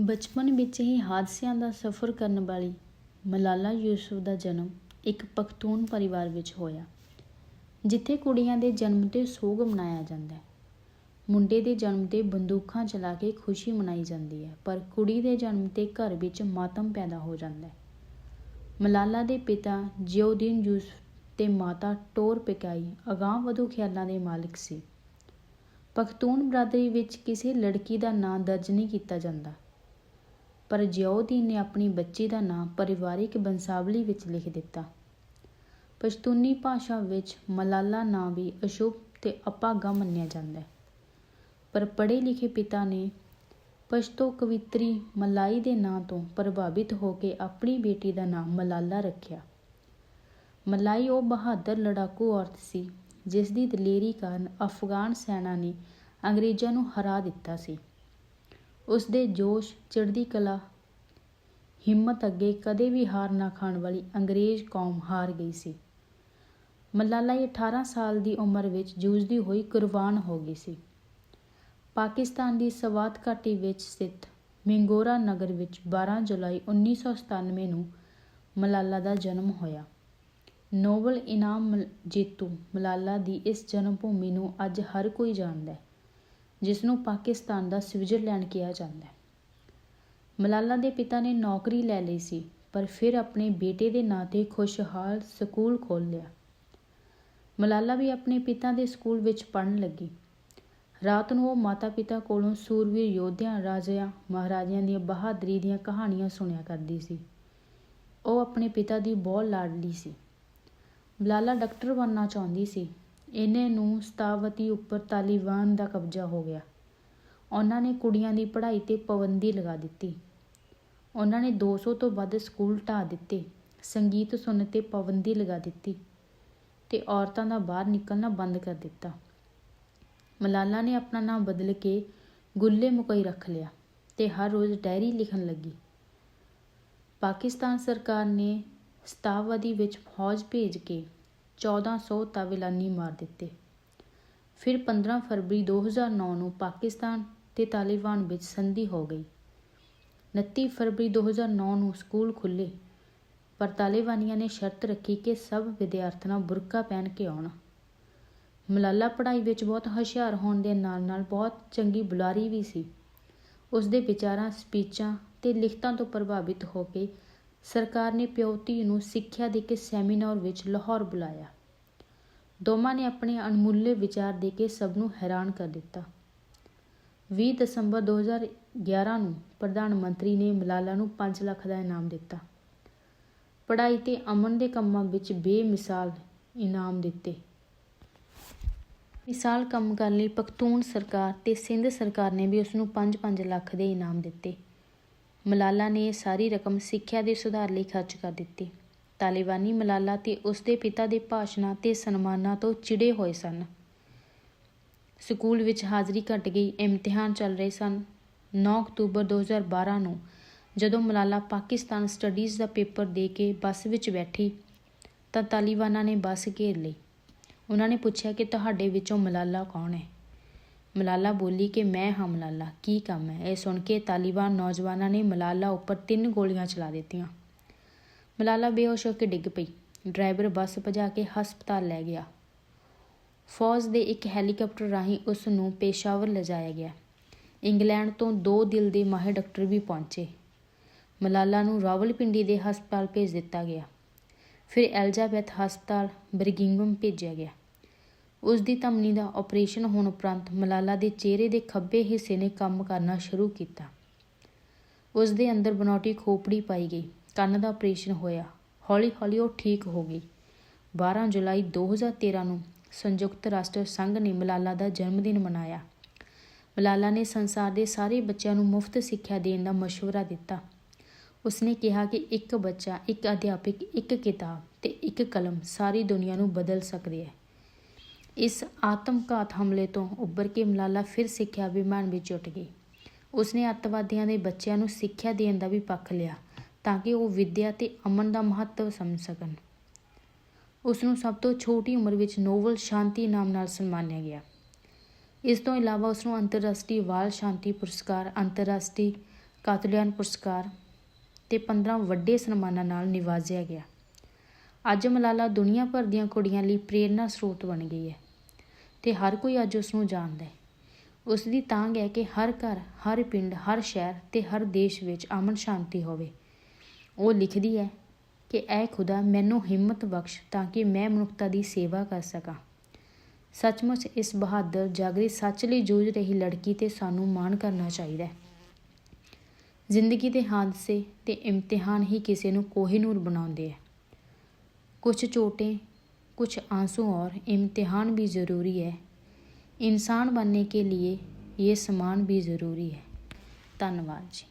ਬਚਪਨ ਵਿੱਚ ਹੀ ਹਾਦਸਿਆਂ ਦਾ ਸਫ਼ਰ ਕਰਨ ਵਾਲੀ ਮਲਾਲਾ ਯੂਸੁਫ ਦਾ ਜਨਮ ਇੱਕ ਪਖਤੂਨ ਪਰਿਵਾਰ ਵਿੱਚ ਹੋਇਆ, ਜਿੱਥੇ ਕੁੜੀਆਂ ਦੇ ਜਨਮ ਤੇ ਸੋਗ ਮਨਾਇਆ ਜਾਂਦਾ ਹੈ। ਮੁੰਡੇ ਦੇ ਜਨਮ ਤੇ ਬੰਦੂਕਾਂ ਚਲਾ ਕੇ ਖੁਸ਼ੀ ਮਨਾਈ ਜਾਂਦੀ ਹੈ, ਪਰ ਕੁੜੀ ਦੇ ਜਨਮ ਤੇ ਘਰ ਵਿੱਚ ਮਾਤਮ ਪੈਦਾ ਹੋ ਜਾਂਦਾ ਹੈ। ਮਲਾਲਾ ਦੇ ਪਿਤਾ ਜਿਉਦੀਨ ਯੂਸਫ ਤੇ ਮਾਤਾ ਟੋਰ ਪਿਕਾਈ ਅਗਾਂਹ ਵਧੂ ਖਿਆਲਾਂ ਦੇ ਮਾਲਕ ਸੀ। ਪਖਤੂਨ ਬਰਾਦਰੀ ਵਿੱਚ ਕਿਸੇ ਲੜਕੀ ਦਾ ਨਾਂ ਦਰਜ ਨਹੀਂ ਕੀਤਾ ਜਾਂਦਾ। ਪਰ ਜਿਉਦੀਨ ਨੇ ਆਪਣੀ ਬੱਚੀ ਦਾ ਨਾਂ ਪਰਿਵਾਰਿਕ ਬੰਸਾਵਲੀ ਵਿੱਚ ਲਿਖ ਦਿੱਤਾ। ਪਸ਼ਤੂਨੀ ਭਾਸ਼ਾ ਵਿੱਚ ਮਲਾਲਾ ਨਾਂ ਵੀ ਅਸ਼ੁਭ ਤੇ ਅਪਾਗਾ ਮੰਨਿਆ ਜਾਂਦਾ ਹੈ। ਪਰ ਪੜ੍ਹੇ ਲਿਖੇ ਪਿਤਾ ਨੇ ਪਸ਼ਤੋ ਕਵਿਤਰੀ ਮਲਾਈ ਦੇ ਨਾਂ ਤੋਂ ਪ੍ਰਭਾਵਿਤ ਹੋ ਕੇ ਆਪਣੀ ਬੇਟੀ ਦਾ ਨਾਮ ਮਲਾਲਾ ਰੱਖਿਆ। ਮਲਾਈ ਉਹ ਬਹਾਦਰ ਲੜਾਕੂ ਔਰਤ ਸੀ ਜਿਸ ਦੀ ਦਲੇਰੀ ਕਾਰਨ ਅਫਗਾਨ ਸੈਨਾ ਨੇ ਅੰਗਰੇਜ਼ਾਂ ਨੂੰ ਹਰਾ ਦਿੱਤਾ ਸੀ। ਉਸ ਦੇ ਜੋਸ਼, ਚੜ੍ਹਦੀ ਕਲਾ, ਹਿੰਮਤ ਅੱਗੇ ਕਦੇ ਵੀ ਹਾਰ ਨਾ ਖਾਣ ਵਾਲੀ ਅੰਗਰੇਜ਼ ਕੌਮ ਹਾਰ ਗਈ ਸੀ। ਮਲਾਲਾ 18 ਸਾਲ ਦੀ ਉਮਰ ਵਿੱਚ ਜੂਝਦੀ ਹੋਈ ਕੁਰਬਾਨ ਹੋ ਗਈ ਸੀ। ਪਾਕਿਸਤਾਨ ਦੀ ਸਵਾਤ ਘਾਟੀ ਵਿੱਚ ਸਥਿਤ ਮਿੰਗੋਰਾ ਨਗਰ ਵਿੱਚ 12 ਜੁਲਾਈ 1997 ਨੂੰ ਮਲਾਲਾ ਦਾ ਜਨਮ ਹੋਇਆ। ਨੋਬਲ ਇਨਾਮ ਮਲ- ਜੇਤੂ ਮਲਾਲਾ ਦੀ ਇਸ ਜਨਮ ਭੂਮੀ ਨੂੰ ਅੱਜ ਹਰ ਕੋਈ ਜਾਣਦਾ ਹੈ। ਜਿਸ ਨੂੰ ਪਾਕਿਸਤਾਨ ਦਾ ਸਵਿਟਜ਼ਰਲੈਂਡ ਕਿਹਾ ਜਾਂਦਾ ਹੈ। ਮਲਾਲਾ ਦੇ ਪਿਤਾ ਨੇ ਨੌਕਰੀ ਲੈ ਲਈ ਸੀ, ਪਰ ਫਿਰ ਆਪਣੇ ਬੇਟੇ ਦੇ ਨਾਂ ਤੇ ਖੁਸ਼ਹਾਲ ਸਕੂਲ ਖੋਲ ਲਿਆ। ਮਲਾਲਾ ਵੀ ਆਪਣੇ ਪਿਤਾ ਦੇ ਸਕੂਲ ਵਿੱਚ ਪੜ੍ਹਨ ਲੱਗੀ। ਰਾਤ ਨੂੰ ਉਹ ਮਾਤਾ-ਪਿਤਾ ਕੋਲੋਂ ਸੂਰਵੀਰ ਯੋਧਿਆਂ, ਰਾਜਿਆਂ, ਮਹਾਰਾਜਿਆਂ ਦੀਆਂ ਬਹਾਦਰੀ ਦੀਆਂ ਕਹਾਣੀਆਂ ਸੁਣਿਆ ਕਰਦੀ ਸੀ। ਉਹ ਆਪਣੇ ਪਿਤਾ ਦੀ ਬਹੁਤ ਲਾਡਲੀ ਸੀ। ਮਲਾਲਾ ਡਾਕਟਰ ਬਣਨਾ ਚਾਹੁੰਦੀ ਸੀ ਇਹਨੇ ਨੂੰ ਸਤਾਵਤੀ ਉੱਪਰ ਤਾਲਿਬਾਨ ਦਾ ਕਬਜ਼ਾ ਹੋ ਗਿਆ। ਉਹਨਾਂ ਨੇ ਕੁੜੀਆਂ ਦੀ ਪੜ੍ਹਾਈ ਤੇ ਪਾਬੰਦੀ ਲਗਾ ਦਿੱਤੀ। ਉਹਨਾਂ ਨੇ 200 ਤੋਂ ਵੱਧ ਸਕੂਲ ਢਾਹ ਦਿੱਤੇ, ਸੰਗੀਤ ਸੁਣਨ ਤੇ ਪਾਬੰਦੀ ਲਗਾ ਦਿੱਤੀ ਤੇ ਔਰਤਾਂ ਦਾ ਬਾਹਰ ਨਿਕਲਣਾ ਬੰਦ ਕਰ ਦਿੱਤਾ। ਮਲਾਲਾ ਨੇ ਆਪਣਾ ਨਾਮ ਬਦਲ ਕੇ ਗੁੱਲੇ ਮੁਕਈ ਰੱਖ ਲਿਆ ਤੇ ਹਰ ਰੋਜ਼ ਡਾਇਰੀ ਲਿਖਣ ਲੱਗੀ। ਪਾਕਿਸਤਾਨ ਸਰਕਾਰ ਨੇ ਸਤਾਵਦੀ ਵਿੱਚ ਫੌਜ ਭੇਜ ਕੇ 1400 ਤਾਲਿਬਾਨੀ ਮਾਰ ਦਿੱਤੇ। ਫਿਰ 15 ਫਰਵਰੀ 2009 ਨੂੰ ਪਾਕਿਸਤਾਨ ਤੇ ਤਾਲਿਬਾਨ ਵਿੱਚ ਸੰਧੀ ਹੋ ਗਈ। 29 ਫਰਵਰੀ 2009 ਨੂੰ ਸਕੂਲ ਖੁੱਲੇ ਪਰ ਤਾਲਿਬਾਨੀਆਂ ਨੇ ਸ਼ਰਤ ਰੱਖੀ ਕਿ ਸਭ ਵਿਦਿਆਰਥਣਾਂ ਬੁਰਕਾ ਪਹਿਨ ਕੇ ਆਉਣ। ਮਲਾਲਾ ਪੜ੍ਹਾਈ ਵਿੱਚ ਬਹੁਤ ਹੁਸ਼ਿਆਰ ਹੋਣ ਦੇ ਨਾਲ-ਨਾਲ ਬਹੁਤ ਚੰਗੀ ਬੁਲਾਰੀ ਵੀ ਸੀ। ਉਸ ਦੇ ਵਿਚਾਰਾਂ, ਸਪੀਚਾਂ ਤੇ ਲਿਖਤਾਂ ਤੋਂ ਪ੍ਰਭਾਵਿਤ ਹੋ ਕੇ ਸਰਕਾਰ ਨੇ ਪਿਓ ਧੀ ਨੂੰ ਸਿੱਖਿਆ ਦੇ ਕੇ ਸੈਮੀਨਾਰ ਵਿੱਚ ਲਾਹੌਰ ਬੁਲਾਇਆ। ਦੋਵਾਂ ਨੇ ਆਪਣੇ ਅਣਮੁੱਲੇ ਵਿਚਾਰ ਦੇ ਕੇ ਸਭ ਨੂੰ ਹੈਰਾਨ ਕਰ ਦਿੱਤਾ। 20 ਦਸੰਬਰ 2011 ਨੂੰ ਪ੍ਰਧਾਨ ਮੰਤਰੀ ਨੇ ਮਲਾਲਾ ਨੂੰ 5 ਲੱਖ ਦਾ ਇਨਾਮ ਦਿੱਤਾ। ਪੜ੍ਹਾਈ ਤੇ ਅਮਨ ਦੇ ਕੰਮਾਂ ਵਿੱਚ ਬੇਮਿਸਾਲ ਇਨਾਮ ਦਿੱਤੇ। ਮਿਸਾਲ ਕੰਮ ਕਰਨ ਲਈ ਪਖਤੂਨ ਸਰਕਾਰ ਤੇ ਸਿੰਧ ਸਰਕਾਰ ਨੇ ਵੀ ਉਸ ਨੂੰ 5-5 ਲੱਖ ਦੇ ਇਨਾਮ ਦਿੱਤੇ। ਮਲਾਲਾ ਨੇ ਇਹ ਸਾਰੀ ਰਕਮ ਸਿੱਖਿਆ ਦੇ ਸੁਧਾਰ ਲਈ ਖਰਚ ਕਰ ਦਿੱਤੀ। ਤਾਲਿਬਾਨੀ ਮਲਾਲਾ ਤੇ ਉਸ ਦੇ ਪਿਤਾ ਦੇ ਭਾਸ਼ਣਾਂ ਤੇ ਸਨਮਾਨਾਂ ਤੋਂ ਚਿੜੇ ਹੋਏ ਸਨ। ਸਕੂਲ ਵਿੱਚ ਹਾਜ਼ਰੀ ਘਟ ਗਈ, ਇਮਤਿਹਾਨ ਚੱਲ ਰਹੇ ਸਨ। 9 ਅਕਤੂਬਰ 2012 ਨੂੰ ਜਦੋਂ ਮਲਾਲਾ ਪਾਕਿਸਤਾਨ ਸਟੱਡੀਜ਼ ਦਾ ਪੇਪਰ ਦੇ ਕੇ ਬੱਸ ਵਿੱਚ ਬੈਠੀ, ਤਾਂ ਤਾਲਿਬਾਨਾਂ ਨੇ ਬੱਸ ਘੇਰ ਲਈ। ਉਹਨਾਂ ਨੇ ਪੁੱਛਿਆ ਕਿ ਤੁਹਾਡੇ ਵਿੱਚੋਂ ਮਲਾਲਾ ਕੌਣ ਹੈ? ਮਲਾਲਾ ਬੋਲੀ ਕਿ ਮੈਂ ਹਾਂ ਮਲਾਲਾ, ਕੀ ਕੰਮ ਹੈ? ਇਹ ਸੁਣ ਕੇ ਤਾਲਿਬਾਨ ਨੌਜਵਾਨਾਂ ਨੇ ਮਲਾਲਾ ਉੱਪਰ ਤਿੰਨ ਗੋਲੀਆਂ ਚਲਾ ਦਿੱਤੀਆਂ। ਮਲਾਲਾ ਬੇਹੋਸ਼ ਹੋ ਕੇ ਡਿੱਗ ਪਈ। ਡਰਾਈਵਰ ਬੱਸ ਭਜਾ ਕੇ ਹਸਪਤਾਲ ਲੈ ਗਿਆ। ਫੌਜ ਦੇ ਇੱਕ ਹੈਲੀਕਾਪਟਰ ਰਾਹੀਂ ਉਸ ਨੂੰ ਪੇਸ਼ਾਵਰ ਲਿਜਾਇਆ ਗਿਆ। ਇੰਗਲੈਂਡ ਤੋਂ ਦੋ ਦਿਲ ਦੇ ਮਾਹਿਰ ਡਾਕਟਰ ਵੀ ਪਹੁੰਚੇ। ਮਲਾਲਾ ਨੂੰ ਰਾਵਲਪਿੰਡੀ ਦੇ ਹਸਪਤਾਲ ਭੇਜ ਦਿੱਤਾ ਗਿਆ। ਫਿਰ ਐਲਜ਼ਾਬੈਥ ਹਸਪਤਾਲ ਬਰਗਿੰਗਮ ਭੇਜਿਆ ਗਿਆ। ਉਸ ਦੀ ਧਮਨੀ ਦਾ ਆਪਰੇਸ਼ਨ ਹੋਣ ਉਪਰੰਤ ਮਲਾਲਾ ਦੇ ਚਿਹਰੇ ਦੇ ਖੱਬੇ ਹਿੱਸੇ ਨੇ ਕੰਮ ਕਰਨਾ ਸ਼ੁਰੂ ਕੀਤਾ। ਉਸ ਦੇ ਅੰਦਰ ਬਨੌਟੀ ਖੋਪੜੀ ਪਾਈ ਗਈ। ਕੰਨ ਦਾ ਆਪਰੇਸ਼ਨ ਹੋਇਆ। ਹੌਲੀ-ਹੌਲੀ ਉਹ ਠੀਕ ਹੋ ਗਈ। 12 ਜੁਲਾਈ 2013 ਨੂੰ ਸੰਯੁਕਤ ਰਾਸ਼ਟਰ ਸੰਘ ਨੇ ਮਲਾਲਾ ਦਾ ਜਨਮ ਦਿਨ ਮਨਾਇਆ। ਮਲਾਲਾ ਨੇ ਸੰਸਾਰ ਦੇ ਸਾਰੇ ਬੱਚਿਆਂ ਨੂੰ ਮੁਫਤ ਸਿੱਖਿਆ ਦੇਣ ਦਾ ਮਸ਼ਵਰਾ ਦਿੱਤਾ। ਉਸਨੇ ਕਿਹਾ ਕਿ ਇੱਕ ਬੱਚਾ, ਇੱਕ ਅਧਿਆਪਕ, ਇੱਕ ਕਿਤਾਬ ਤੇ ਇੱਕ ਕਲਮ ਸਾਰੀ ਦੁਨੀਆ ਨੂੰ ਬਦਲ ਸਕਦੀ ਹੈ। ਇਸ ਆਤਮਘਾਤ ਹਮਲੇ ਤੋਂ ਉੱਭਰ ਕੇ ਮਲਾਲਾ ਫਿਰ ਸਿੱਖਿਆ ਅਭਿਮਾਨ ਵਿੱਚ ਜੁਟ ਗਈ। ਉਸਨੇ ਅੱਤਵਾਦੀਆਂ ਦੇ ਬੱਚਿਆਂ ਨੂੰ ਸਿੱਖਿਆ ਦੇਣ ਦਾ ਵੀ ਪੱਖ ਲਿਆ ਤਾਂ ਕਿ ਉਹ ਵਿੱਦਿਆ ਤੇ ਅਮਨ ਦਾ ਮਹੱਤਵ ਸਮਝ ਸਕਣ। ਉਸ ਨੂੰ ਸਭ ਤੋਂ ਛੋਟੀ ਉਮਰ ਵਿੱਚ ਨੋਬਲ ਸ਼ਾਂਤੀ ਨਾਮ ਨਾਲ ਸਨਮਾਨਿਆ ਗਿਆ। ਇਸ ਤੋਂ ਇਲਾਵਾ ਉਸ ਨੂੰ ਅੰਤਰਰਾਸ਼ਟਰੀ ਬਾਲ ਸ਼ਾਂਤੀ ਪੁਰਸਕਾਰ, ਅੰਤਰਰਾਸ਼ਟਰੀ ਕਾਤਲਿਆਨ ਪੁਰਸਕਾਰ ਤੇ 15 ਵੱਡੇ ਸਨਮਾਨਾਂ ਨਾਲ ਨਿਵਾਜ਼ਿਆ ਗਿਆ। ਅੱਜ ਮਲਾਲਾ ਦੁਨੀਆ ਭਰ ਦੀਆਂ ਕੁੜੀਆਂ ਲਈ ਪ੍ਰੇਰਨਾ ਸਰੋਤ ਬਣ ਗਈ ਹੈ। ਤੇ ਹਰ ਕੋਈ ਅੱਜ ਉਸ ਨੂੰ ਜਾਣਦਾ ਹੈ। ਉਸ ਦੀ ਤਾਂਗ ਹੈ ਕਿ ਹਰ ਘਰ, ਹਰ ਪਿੰਡ, ਹਰ ਸ਼ਹਿਰ ਤੇ ਹਰ ਦੇਸ਼ ਵਿੱਚ ਅਮਨ ਸ਼ਾਂਤੀ ਹੋਵੇ। ਉਹ ਲਿਖਦੀ ਹੈ ਕਿ, ਐ ਖੁਦਾ, ਮੈਨੂੰ ਹਿੰਮਤ ਬਖਸ਼ ਤਾਂ ਕਿ ਮੈਂ ਮਨੁੱਖਤਾ ਦੀ ਸੇਵਾ ਕਰ ਸਕਾਂ। ਸੱਚਮੁੱਚ ਇਸ ਬਹਾਦਰ ਜਾਗਰੀ ਸੱਚ ਲਈ ਜੂਝ ਰਹੀ ਲੜਕੀ ਤੇ ਸਾਨੂੰ ਮਾਣ ਕਰਨਾ ਚਾਹੀਦਾ ਹੈ। ਜ਼ਿੰਦਗੀ ਦੇ ਹਾਦਸੇ ਤੇ ਇਮਤਿਹਾਨ ਹੀ ਕਿਸੇ ਨੂੰ ਕੋਹਿਨੂਰ ਬਣਾਉਂਦੇ ਹੈ ਕੁਝ ਚੋਟੇ कुछ आंसू और इम्तिहान भी ज़रूरी है इंसान बनने के लिए ये समान भी ज़रूरी है धन्यवाद जी